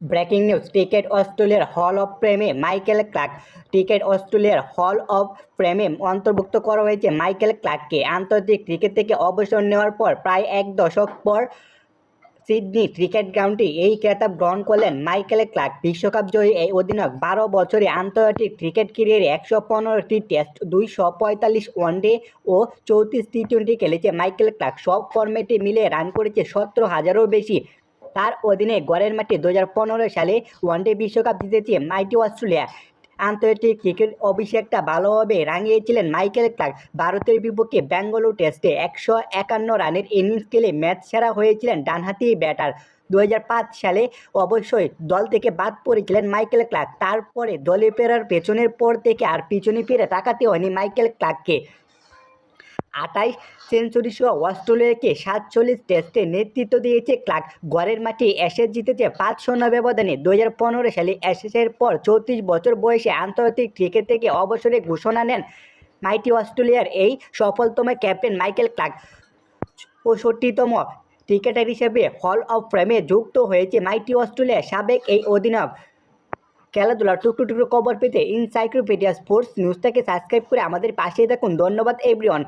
Breaking news cricket অস্ট্রেলিয়ার hall of প্রেমে Michael Clarke. Cricket অস্ট্রেলিয়ার হল অফ ফ্রেমে অন্তর্ভুক্ত করা হয়েছে মাইকেল ক্লার্ককে। আন্তর্জাতিক ক্রিকেট থেকে অবসর নেওয়ার পর প্রায় এক দশক পর সিডনি ক্রিকেট গ্রাউন্ডে এই খেতাব গ্রহণ করলেন মাইকেল ক্লার্ক। বিশ্বকাপ জয়ী এই অধিনায়ক বারো বছরে আন্তর্জাতিক ক্রিকেট ক্যারিয়ারে একশো পনেরোটি টেস্ট, দুইশো পঁয়তাল্লিশ ওয়ানডে ও চৌত্রিশ টি টোয়েন্টি খেলেছে মাইকেল ক্লার্ক। সব ফর্মেটে মিলে রান করেছে সতেরো হাজারও বেশি তার অধীনে গড়ের মাঠে দু হাজার পনেরো সালে ওয়ানডে বিশ্বকাপ জিতেছে মাইটি অস্ট্রেলিয়া। আন্তর্জাতিক ক্রিকেট অভিষেকটা ভালোভাবে রাঙিয়েছিলেন মাইকেল ক্লার্ক। ভারতের বিপক্ষে ব্যাঙ্গালোর টেস্টে একশো একান্ন রানের ইনিংস খেলে ম্যাচ সেরা হয়েছিলেন ডানহাতি ব্যাটার। দু হাজার পাঁচ সালে অবশ্যই দল থেকে বাদ পড়েছিলেন মাইকেল ক্লার্ক। তারপরে দলে ফেরার পেছনের পর থেকে আর পিছনে ফিরে তাকাতে হয়নি মাইকেল ক্লার্ককে। আটাইশ সেঞ্চুরি সহ অস্ট্রেলিয়াকে সাতচল্লিশ টেস্টে নেতৃত্ব দিয়েছে ক্লার্ক। গড়ের মাঠে অ্যাশেজ জিতেছে পাঁচ শূন্য ব্যবধানে। দু হাজার পনেরো সালে অ্যাশেজের পর চৌত্রিশ বছর বয়সে আন্তর্জাতিক ক্রিকেট থেকে অবসরে ঘোষণা নেন মাইটি অস্ট্রেলিয়ার এই সফলতম ক্যাপ্টেন মাইকেল ক্লার্ক। পঁয়ষট্টিতম ক্রিকেটার হিসেবে হল অফ ফ্রেমে যুক্ত হয়েছে মাইটি অস্ট্রেলিয়ার সাবেক এই অধিনায়ক। খেলাধুলার টুকরো টুকরো খবর পেতে ইনসাইক্লোপিডিয়া স্পোর্টস নিউজটাকে সাবস্ক্রাইব করে আমাদের পাশে থাকুন। ধন্যবাদ, এভরিওয়ান।